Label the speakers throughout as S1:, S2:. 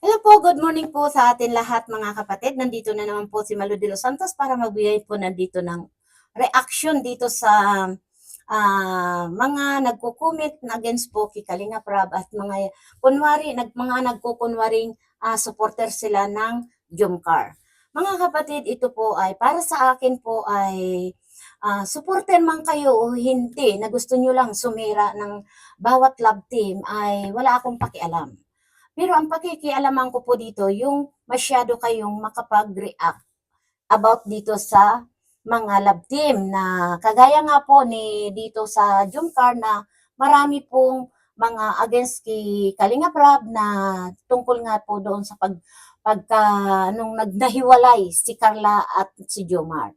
S1: Hello po, good morning po sa atin lahat mga kapatid. Nandito na naman po si Malu de los Santos para magbigay po nandito ng reaction dito sa ah, mga nagko-comment na against po kay Kalinga Prab at mga kunwari, nag, mga nagkukunwaring ah, supporter sila ng Jumcar. Mga kapatid, ito po ay para sa akin po ay ah, supporter man kayo o hindi na gusto nyo lang sumira ng bawat love team ay wala akong pakialam. Pero ang pakikialaman ko po dito, yung masyado kayong makapag-react about dito sa mga love team na kagaya nga po ni dito sa Jumcar na marami pong mga against kay Kalinga Prab na tungkol nga po doon sa pag pagka nung nagnahiwalay si Carla at si Jomar.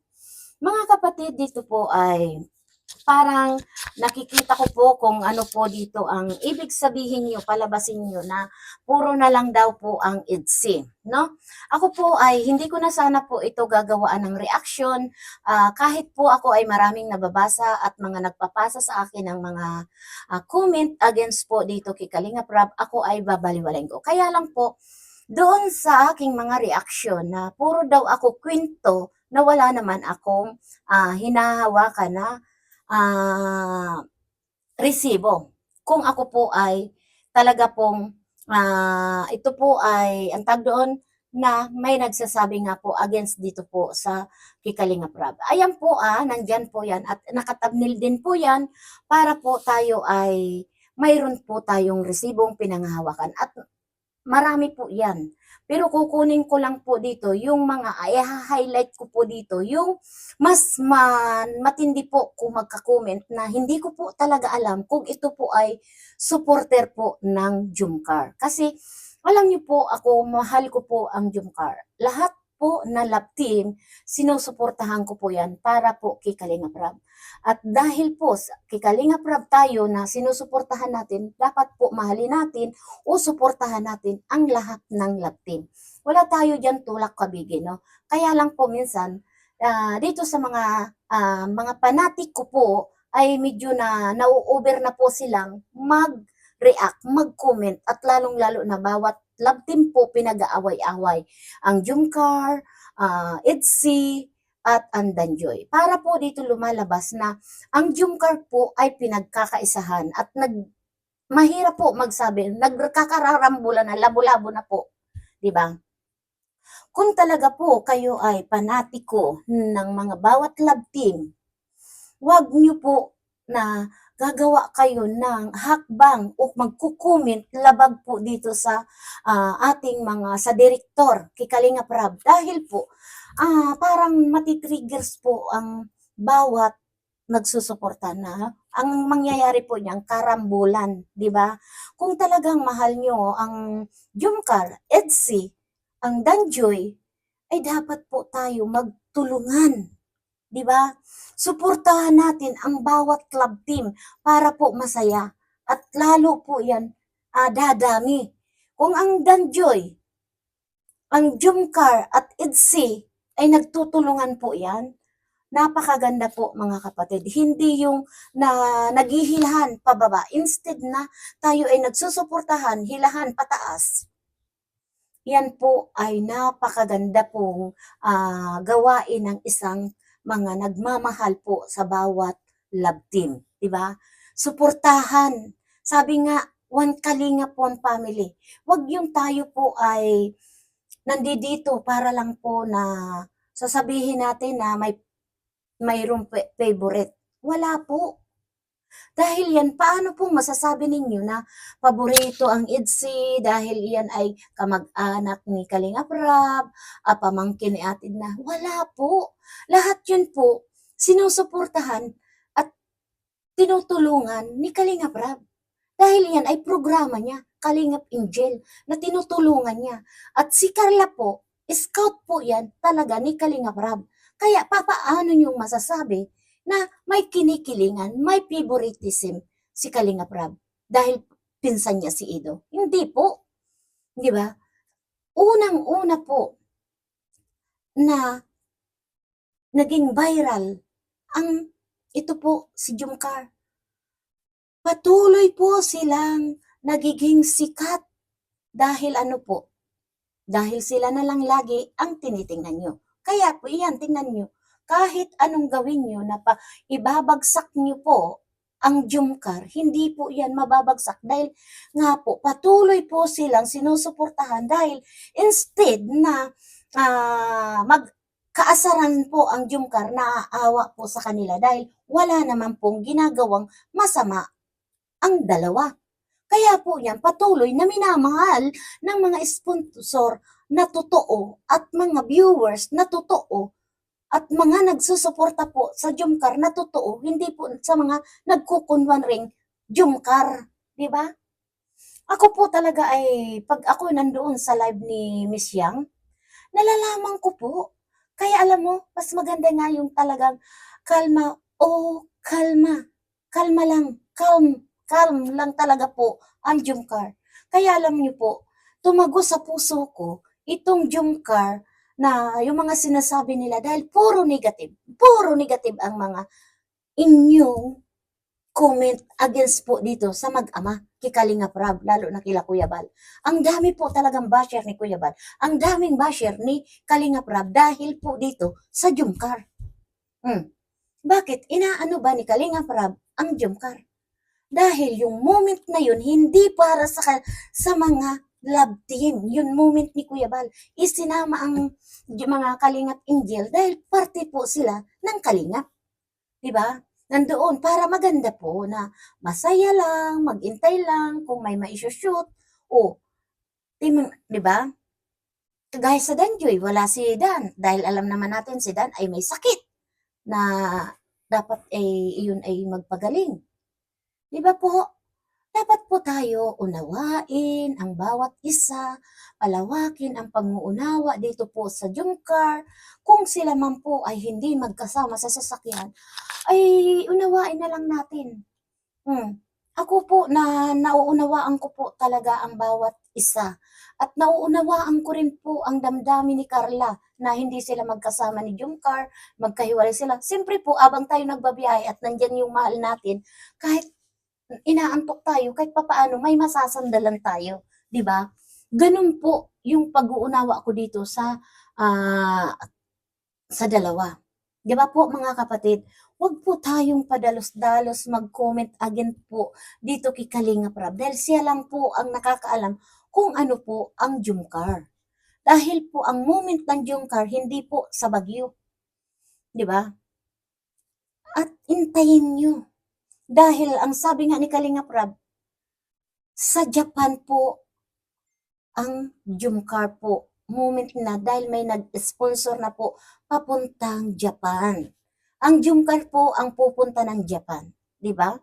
S1: Mga kapatid, dito po ay parang nakikita ko po kung ano po dito ang ibig sabihin nyo, palabasin nyo na puro na lang daw po ang IDSI, no? Ako po ay hindi ko na sana po ito gagawaan ng reaction ah, kahit po ako ay maraming nababasa at mga nagpapasa sa akin ng mga ah, comment against po dito kay Kalinga Prab, ako ay babaliwalain ko. Kaya lang po, doon sa aking mga reaction na puro daw ako kwento na wala naman akong ah, hinahawakan na ah, resibo. Kung ako po ay talaga pong ah, ito po ay ang tag doon na may nagsasabi nga po against dito po sa Kikalinga Prab. Ayan po ah, nandyan po yan at nakatabnil din po yan para po tayo ay mayroon po tayong resibong pinanghahawakan at marami po yan. Pero kukunin ko lang po dito yung mga, i-highlight ko po dito yung mas man, matindi po kung magka-comment na hindi ko po talaga alam kung ito po ay supporter po ng Jumcar. Kasi alam niyo po ako, mahal ko po ang Jumcar. Lahat po na team, sinusuportahan ko po yan para po kay Kalinga Prab. At dahil po kay Kalinga Prab tayo na sinusuportahan natin, dapat po mahalin natin o suportahan natin ang lahat ng team. Wala tayo dyan tulak kabigi, no? Kaya lang po minsan, ah, dito sa mga ah, mga panatik ko po, ay medyo na nau-over na po silang mag-react, mag-comment, at lalong-lalo na bawat love team po pinag-aaway-away. Ang Jumcar, uh, Itzy, at Andanjoy. Para po dito lumalabas na ang Jumcar po ay pinagkakaisahan at nag mahirap po magsabi, nagkakararambulan na, labo-labo na po. Di ba? Kung talaga po kayo ay panatiko ng mga bawat love team, wag niyo po na gagawa kayo ng hakbang o magkukomment labag po dito sa ah, ating mga sa direktor kay Kalinga Prab dahil po ah, parang matitriggers po ang bawat nagsusuporta na ang mangyayari po niyang karambulan, di ba? Kung talagang mahal niyo ang Jumcar, Etsy, ang Danjoy, ay dapat po tayo magtulungan, di ba? Suportahan natin ang bawat club team para po masaya at lalo po yan ah, dadami. Kung ang Danjoy, ang Jumcar at Etsy ay nagtutulungan po yan, napakaganda po mga kapatid. Hindi yung na naghihilahan pababa. Instead na tayo ay nagsusuportahan, hilahan pataas. Yan po ay napakaganda pong ah, gawain ng isang mga nagmamahal po sa bawat love team, 'di ba? Suportahan. Sabi nga, one kalinga po ang family. Huwag yung tayo po ay nandito para lang po na sasabihin natin na may mayroong fa- favorite. Wala po. Dahil yan, paano po masasabi ninyo na paborito ang IDSI dahil yan ay kamag-anak ni Kalinga Prab, ah, pamangkin ni Atid na? Wala po. Lahat yun po, sinusuportahan at tinutulungan ni Kalinga Prab. Dahil yan ay programa niya, Kalingap Angel, na tinutulungan niya. At si Carla po, scout po yan talaga ni Kalinga Prab. Kaya papaano niyong masasabi na may kinikilingan, may favoritism si Kalinga Prab dahil pinsan niya si Ido. Hindi po. Di ba? Unang-una po na naging viral ang ito po si Jumcar. Patuloy po silang nagiging sikat dahil ano po, Dahil sila na lang lagi ang tinitingnan nyo. Kaya po iyan, tingnan nyo. Kahit anong gawin nyo na pa ibabagsak nyo po ang Jumcar, hindi po yan mababagsak dahil nga po patuloy po silang sinusuportahan dahil instead na ah, magkaasaran po ang Jumcar, naaawa po sa kanila dahil wala naman pong ginagawang masama ang dalawa. Kaya po yan patuloy na minamahal ng mga sponsor na totoo at mga viewers na totoo at mga nagsusuporta po sa Jumcar na totoo, hindi po sa mga nagkukunwan ring Jumcar, di ba? Ako po talaga ay, pag ako nandoon sa live ni Miss Yang, nalalaman ko po. Kaya alam mo, mas maganda nga yung talagang kalma, oh, kalma, kalma lang, calm, calm lang talaga po ang Jumcar. Kaya alam niyo po, tumago sa puso ko itong Jumcar na yung mga sinasabi nila dahil puro negative, puro negative ang mga inyong comment against po dito sa mag-ama kay Kalinga Prab, lalo na kila Kuya Bal. Ang dami po talagang basher ni Kuya Bal. Ang daming basher ni Kalinga Prab dahil po dito sa Jumcar. Hmm. Bakit? Inaano ba ni Kalinga Prab ang Jumcar? Dahil yung moment na yun, hindi para sa, sa mga love team. Yun moment ni Kuya Bal. Isinama ang yung mga Kalingap Angel dahil parte po sila ng Kalingap. Ba? Nandoon para maganda po na masaya lang, magintay lang, kung may maisushoot. O, team, di ba? Kagaya sa Danjoy, wala si Dan. Dahil alam naman natin si Dan ay may sakit na dapat ay iyon ay magpagaling. Di ba po? Dapat po tayo unawain ang bawat isa, palawakin ang panguunawa dito po sa Jumcar. Kung sila man po ay hindi magkasama sa sasakyan, ay unawain na lang natin. Hmm. Ako po na nauunawaan ko po talaga ang bawat isa. At nauunawaan ko rin po ang damdamin ni Carla na hindi sila magkasama ni Jumcar, magkahiwalay sila. Siyempre po, abang tayo nagbabiyahe at nandyan yung mahal natin, kahit inaantok tayo, kahit papaano, may masasandalan tayo. 'di ba? Ganun po yung pag-uunawa ko dito sa ah, sa dalawa. 'Di ba po mga kapatid? Huwag po tayong padalos-dalos mag-comment again po dito kay Kalinga Prab dahil siya lang po ang nakakaalam kung ano po ang Jumcar. Dahil po ang moment ng Jumcar hindi po sa Bagyo. 'Di ba? At intayin nyo. Dahil ang sabi nga ni Kalinga Prab, sa Japan po ang Jumcar po moment na dahil may nag-sponsor na po papuntang Japan. Ang Jumcar po ang pupunta ng Japan, di ba?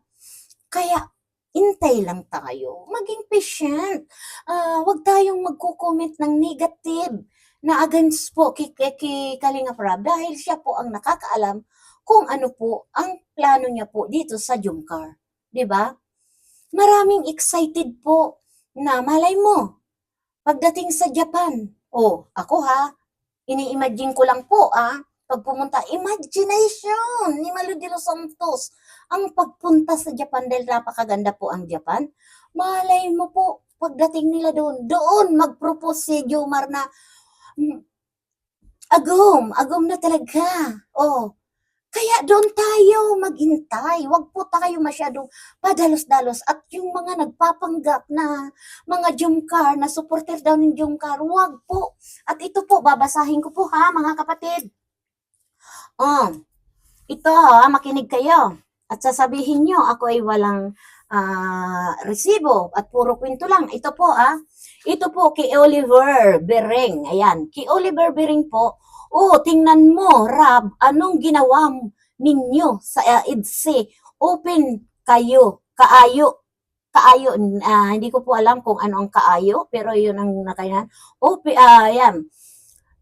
S1: Kaya intay lang tayo, maging patient. Ah, wag tayong magko-comment ng negative na against po kay, kay Kalinga Prab dahil siya po ang nakakaalam kung ano po ang plano niya po dito sa Jumcar. Ba? Maraming excited po na malay mo, pagdating sa Japan, oh, ako ha, ini-imagine ko lang po ah, pag pumunta, imagination ni Malu de los Santos, ang pagpunta sa Japan dahil napakaganda po ang Japan, malay mo po, pagdating nila doon, doon mag-propose si Jomar na, "Hmm, agom, agom na talaga. Oh, kaya doon tayo maghintay. Huwag po tayo masyadong padalos-dalos. At yung mga nagpapanggap na mga Jumcar, na supporter daw ng Jumcar, huwag po. At ito po, babasahin ko po ha, mga kapatid. Oh, ito ha, makinig kayo. At sasabihin nyo, ako ay walang ah, resibo at puro kwento lang. Ito po ah, ito po kay Oliver Bering. Ayan, kay Oliver Bering po, Oh, tingnan mo, Rab, anong ginawa ninyo sa uh, EDSE? Open kayo, kaayo, kaayo, ah, hindi ko po alam kung ano ang kaayo, pero yun ang nakayan. Open, ah, yan.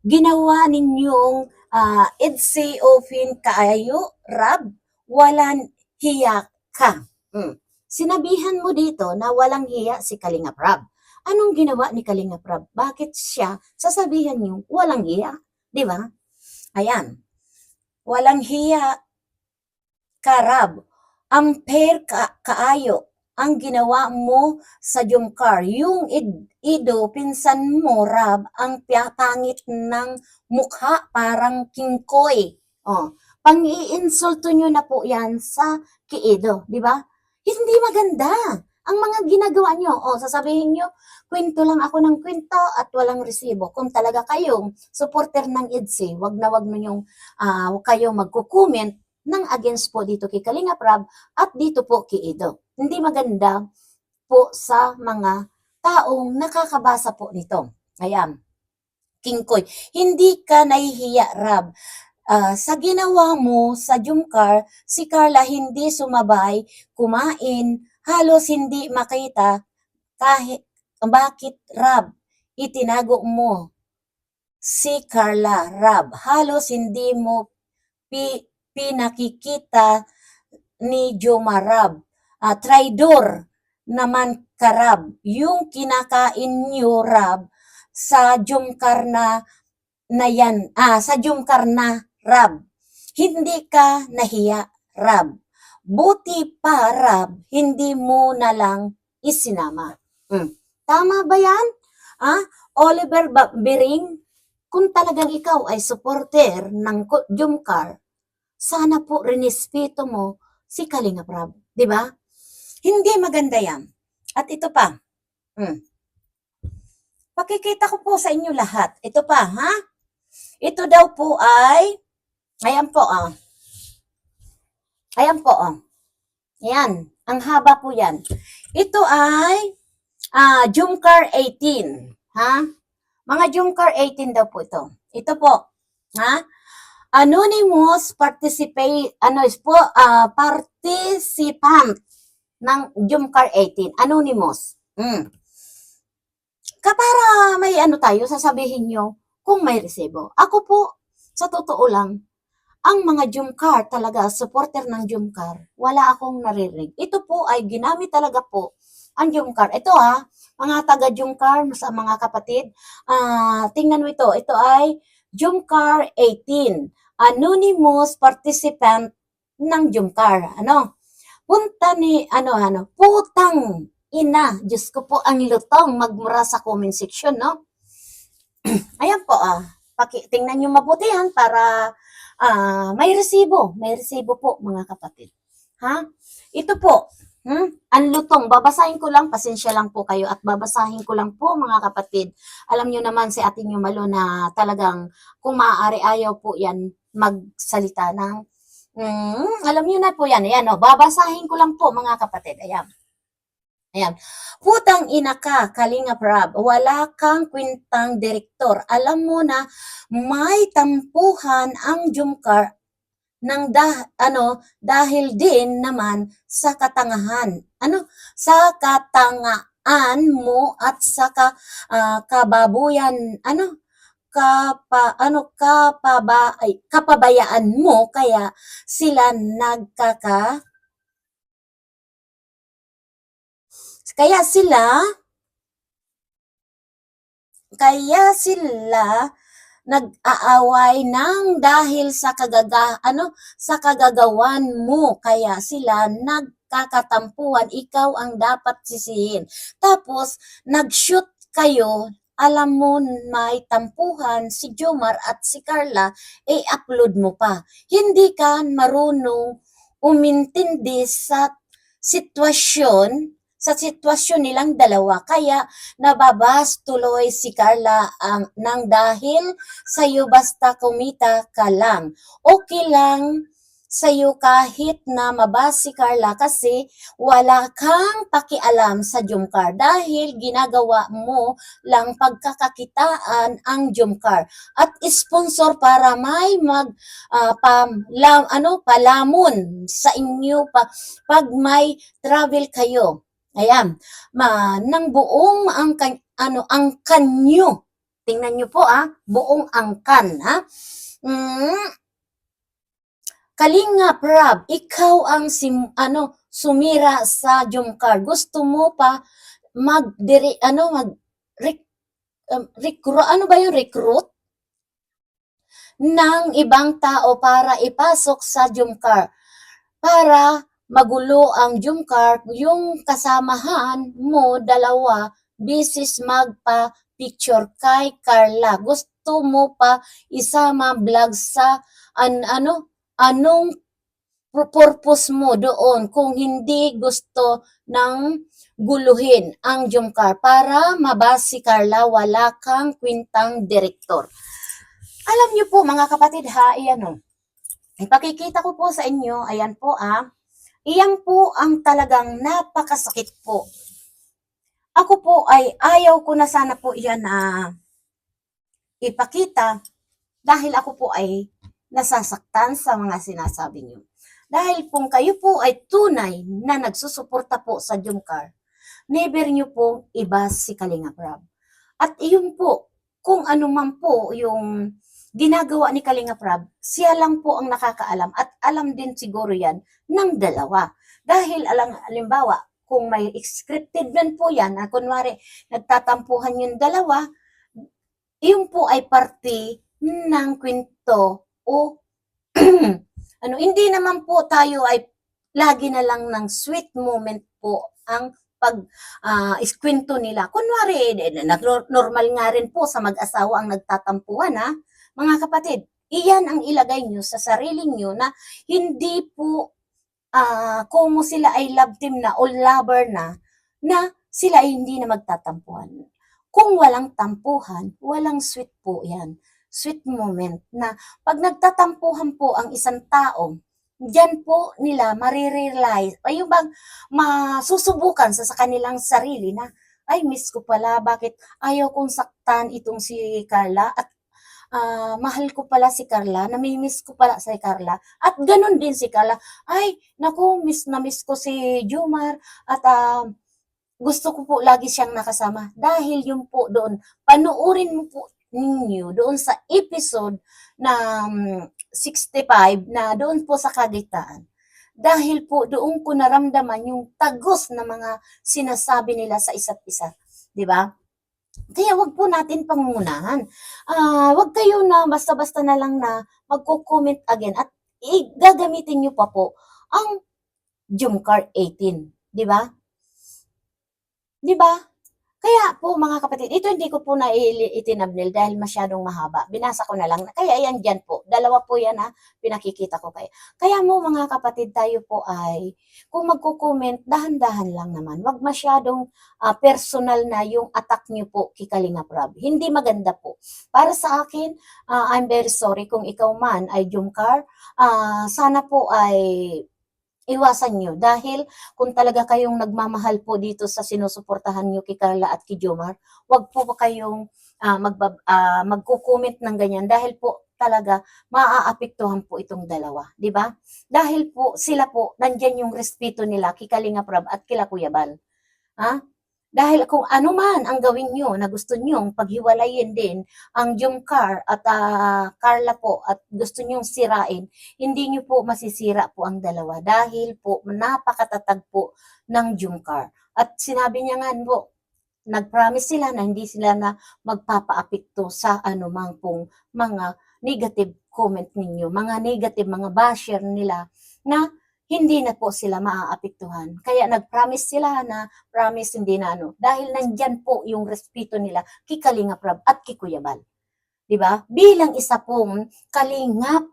S1: Ginawa ninyong ah, EDSE open kaayo, Rab, walang hiya ka. Hmm. Sinabihan mo dito na walang hiya si Kalinga Prab. Anong ginawa ni Kalinga Prab? Bakit siya sasabihan niyo walang hiya? Di ba? Ayan. Walang hiya karab. Ampere ka, kaayo. ang ginawa mo sa Jumcar. Yung id- Ido, pinsan mo, Rab, ang pangit ng mukha, parang kingkoy. Oh, pang-iinsulto nyo na po yan sa kiido, di ba? Hindi maganda. Ang mga ginagawa nyo, oh, sasabihin nyo, kwento lang ako ng kwento at walang resibo. Kung talaga kayong supporter ng EDSI, wag na wag na yung ah, wag kayong magko-comment ng against po dito kay Kalinga Prab at dito po kay Ido. Hindi maganda po sa mga taong nakakabasa po nito. Ayan. Kingkoy. Hindi ka nahihiya, Rab. Ah, sa ginawa mo sa Jumcar, si Carla hindi sumabay, kumain, halos hindi makita kahit bakit Rab itinago mo si Carla Rab. Halos hindi mo pi, pinakikita ni Joma Rab. Ah, traidor naman karab. Yung kinakain niyo Rab sa Jumcar na yan, ah, sa Jumcar na Rab. Hindi ka nahiya Rab. Buti pa Rab, hindi mo na lang isinama. Mm. Tama ba yan? Ah, Oliver Bering, kung talagang ikaw ay supporter ng Jumcar, sana po rinespeto mo si Kalinga Prab. Di ba? Hindi maganda yan. At ito pa. Mm. Pakikita ko po sa inyo lahat. Ito pa, ha? Ito daw po ay, ayan po, ah. Ayan po, ah. Ayan, ang haba po yan. Ito ay ah Jumcar 18, ha? Mga Jumcar 18 daw po ito. Ito po, ha? Anonymous participate, ano is po, ah, participant ng Jumcar 18. Anonymous. Mm. Kapara may ano tayo, sasabihin nyo kung may resibo. Ako po, sa totoo lang, ang mga Jumcar talaga, supporter ng Jumcar, wala akong naririnig. Ito po ay ginamit talaga po ang Jumcar. Ito ha, mga taga Jumcar sa mga kapatid, ah tingnan mo ito. Ito ay Jumcar 18, anonymous participant ng Jumcar. Ano? Punta ni, ano, ano, putang ina. Diyos ko po ang lutong magmura sa comment section, no? Ayan po, ah. Paki, tingnan nyo mabuti yan para ah, may resibo. May resibo po, mga kapatid. Ha? Ito po, hmm? ang lutong. Babasahin ko lang, pasensya lang po kayo at babasahin ko lang po, mga kapatid. Alam nyo naman si ating Yumalo na talagang kung maaari ayaw po yan magsalita ng Hmm, alam niyo na po yan. Ayan, oh, babasahin ko lang po mga kapatid. Ayan. Ayan. Putang ina ka, Kalinga Prab. Wala kang kwintang direktor. Alam mo na may tampuhan ang Jumcar ng dah, ano, dahil din naman sa katangahan. Ano? Sa katangaan mo at sa ka, ah, kababuyan, ano? Kapa, ano, kapaba, ay, kapabayaan mo, kaya sila nagkaka kaya sila kaya sila nag-aaway ng dahil sa kagaga ano sa kagagawan mo. Kaya sila nagkakatampuhan ikaw ang dapat sisihin. Tapos nag-shoot kayo. Alam mo may tampuhan si Jomar at si Carla i-upload mo pa. Hindi ka marunong umintindi sa sitwasyon sa sitwasyon nilang dalawa kaya nababas tuloy si Carla ang nang dahil sa'yo basta kumita ka lang. Okay lang sa'yo kahit na mabas si Carla kasi wala kang pakialam sa Jumcar dahil ginagawa mo lang pagkakakitaan ang Jumcar at sponsor para may mag ah, pam, lam, ano palamon sa inyo pa pag may travel kayo. Ayan, ma, ng buong ang kan- ano ang kanyo. Tingnan niyo po ah, buong angkan ha. Mm, Kalinga Prab, ikaw ang sim, ano sumira sa Jumcar. Gusto mo pa mag ano mag rec, um, recruit ano ba yung recruit ng ibang tao para ipasok sa Jumcar para magulo ang Jumcar, yung kasamahan mo, dalawa, bisis magpa picture kay Carla. Gusto mo pa isama vlog sa an, ano, anong pu- purpose mo doon kung hindi gusto ng guluhin ang Jumcar para mabas si Carla, wala kang kwintang direktor. Alam niyo po mga kapatid ha, iyan o. Ipakikita ko po sa inyo, ayan po ah. Iyan po ang talagang napakasakit po. Ako po ay ayaw ko na sana po iyan na ipakita dahil ako po ay nasasaktan sa mga sinasabi niyo. Dahil kung kayo po ay tunay na nagsusuporta po sa Jumcar, never niyo po iba si Kalinga Prab. At iyon po, kung ano man po yung ginagawa ni Kalinga Prab, siya lang po ang nakakaalam at alam din siguro yan ng dalawa. Dahil alang, alimbawa, kung may scripted man po yan, na kunwari nagtatampuhan yung dalawa, yun po ay parte ng kwento o ano, hindi naman po tayo ay lagi na lang ng sweet moment po ang pag ah, iskwento nila. Kunwari, eh, normal nga rin po sa mag-asawa ang nagtatampuhan ha. Mga kapatid, iyan ang ilagay nyo sa sarili nyo na hindi po ah kung sila ay love team na o lover na, na sila ay hindi na magtatampuhan. Kung walang tampuhan, walang sweet po yan. Sweet moment na pag nagtatampuhan po ang isang tao, diyan po nila marirealize, ay yung bang masusubukan sa, sa kanilang sarili na, ay miss ko pala, bakit ayaw kong saktan itong si Carla at ah, mahal ko pala si Carla, namimiss ko pala si Carla, at ganun din si Carla, ay, naku, miss na miss ko si Jumar, at ah, gusto ko po lagi siyang nakasama. Dahil yun po doon, panuorin mo po ninyo doon sa episode na mm, 65 na doon po sa kagitaan. Dahil po doon ko naramdaman yung tagos na mga sinasabi nila sa isa't isa. Di ba? Kaya wag po natin pangunahan. Ah, wag kayo na basta-basta na lang na magko-comment again at gagamitin niyo pa po ang Jumcar 18, di ba? Di ba? Kaya po mga kapatid, ito hindi ko po na itinabnil dahil masyadong mahaba. Binasa ko na lang. Kaya yan dyan po. Dalawa po yan ha. Pinakikita ko kayo. Kaya mo mga kapatid, tayo po ay, kung magko-comment, dahan-dahan lang naman. Wag masyadong ah, personal na yung attack niyo po kay Kalinga Prab. Hindi maganda po. Para sa akin, ah, I'm very sorry kung ikaw man ay Jumcar. Ah, sana po ay iwasan nyo dahil kung talaga kayong nagmamahal po dito sa sinusuportahan nyo kay Carla at kay Jomar, wag po kayong ah, magbab, ah, magko-comment ng ganyan dahil po talaga maaapektuhan po itong dalawa, di ba? Dahil po sila po nandiyan yung respeto nila kay Kalinga Prab at kila Kuya Bal. Ha? Dahil kung ano man ang gawin nyo na gusto nyong paghiwalayin din ang Jumcar at ah, Carla po at gusto nyong sirain, hindi nyo po masisira po ang dalawa dahil po napakatatag po ng Jumcar. At sinabi niya nga po, nag-promise sila na hindi sila na magpapaapekto sa anumang pong mga negative comment ninyo, mga negative, mga basher nila na hindi na po sila maaapektuhan. Kaya nag-promise sila na promise hindi na ano. Dahil nandyan po yung respeto nila kay Kalinga Prab at kay Kuya Bal. 'Di ba? Bilang isa pong kalingap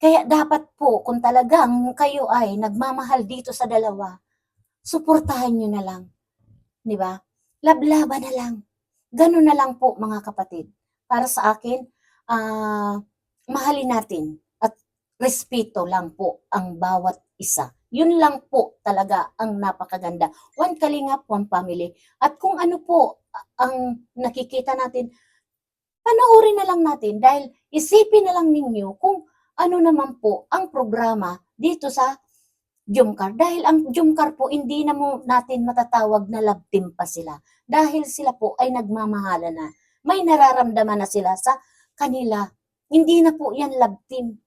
S1: kaya dapat po, kung talagang kayo ay nagmamahal dito sa dalawa, suportahan nyo na lang. Ba? Lablaba na lang. Ganun na lang po mga kapatid. Para sa akin, ah mahalin natin at respeto lang po ang bawat isa. Yun lang po talaga ang napakaganda. One kalingap, one family. At kung ano po ang nakikita natin, panoorin na lang natin dahil isipin na lang ninyo kung ano naman po ang programa dito sa Jumcar. Dahil ang Jumcar po, hindi na mo natin matatawag na love team pa sila. Dahil sila po ay nagmamahala na. May nararamdaman na sila sa kanila. Hindi na po yan love team.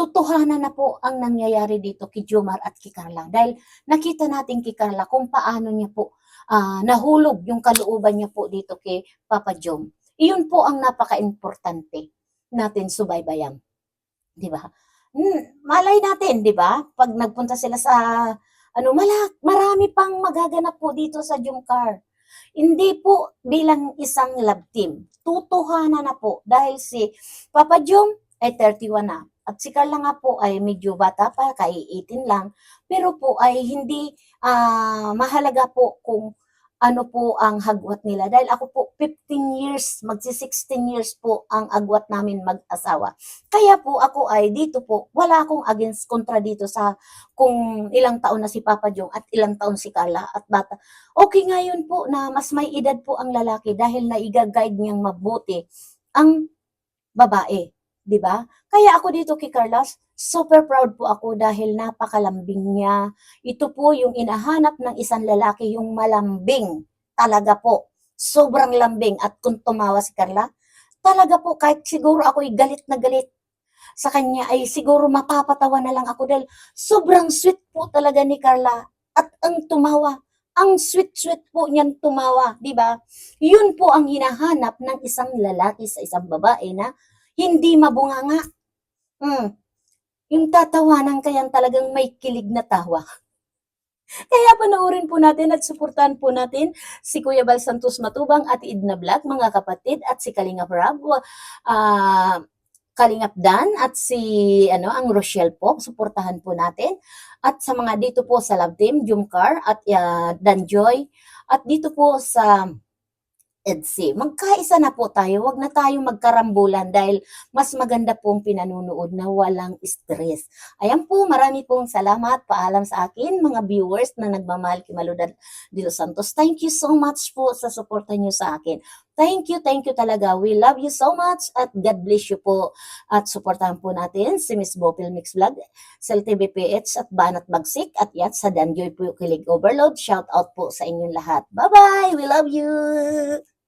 S1: Tutuhanan na po ang nangyayari dito kay Jomar at kay Carla. Dahil nakita natin kay Carla kung paano niya po ah, nahulog yung kalooban niya po dito kay Papa Jom. Iyon po ang napaka-importante natin subaybayan. 'di ba? hmm, malay natin, 'di ba? 'Pag nagpunta sila sa ano, mala marami pang magaganap po dito sa Jumcar. Hindi po bilang isang love team, totohanan na po dahil si Papa Jum ay 31 na at si Carla nga po ay medyo bata pa, kai-18 lang, pero po ay hindi, ah, mahalaga po kung ano po ang hagwat nila dahil ako po 15 years, magsi-16 years po ang agwat namin mag-asawa. Kaya po ako ay dito po, wala akong against kontra dito sa kung ilang taon na si Papa Jong at ilang taon si Carla at bata. Okay nga yun po na mas may edad po ang lalaki dahil naiga-guide niyang mabuti ang babae, 'di ba? Kaya ako dito kay Carla, super proud po ako dahil napakalambing niya. Ito po yung inahanap ng isang lalaki, yung malambing. Talaga po. Sobrang lambing. At kung tumawa si Carla, talaga po kahit siguro ako'y galit na galit sa kanya ay siguro mapapatawa na lang ako dahil sobrang sweet po talaga ni Carla. At ang tumawa, ang sweet-sweet po niyan tumawa, di ba? Yun po ang hinahanap ng isang lalaki sa isang babae na hindi mabunganga. Mm. Yung tatawanan kayang talagang may kilig na tawa. Kaya panoorin po natin at suportahan po natin si Kuya Bal Santos Matubang at Idna Black, mga kapatid, at si Kalinga Rab, ah, Kalingap Dan at si ano ang Rochelle po, suportahan po natin. At sa mga dito po sa Love Team, Jumcar at uh, Danjoy at dito po sa EDSI. Magkaisa na po tayo, wag na tayo magkarambulan dahil mas maganda pong pinanunood na walang stress. Ayan po, marami pong salamat. Paalam sa akin, mga viewers na nagmamahal kay Maludan de Los Santos. Thank you so much po sa suporta niyo sa akin. Thank you, thank you talaga. We love you so much at God bless you po. At suportahan po natin si Miss Bopil Mix Vlog, sa LTBPH at Banat Bagsik at yat sa Danjoy po Kilig Overload. Shout out po sa inyong lahat. Bye-bye! We love you!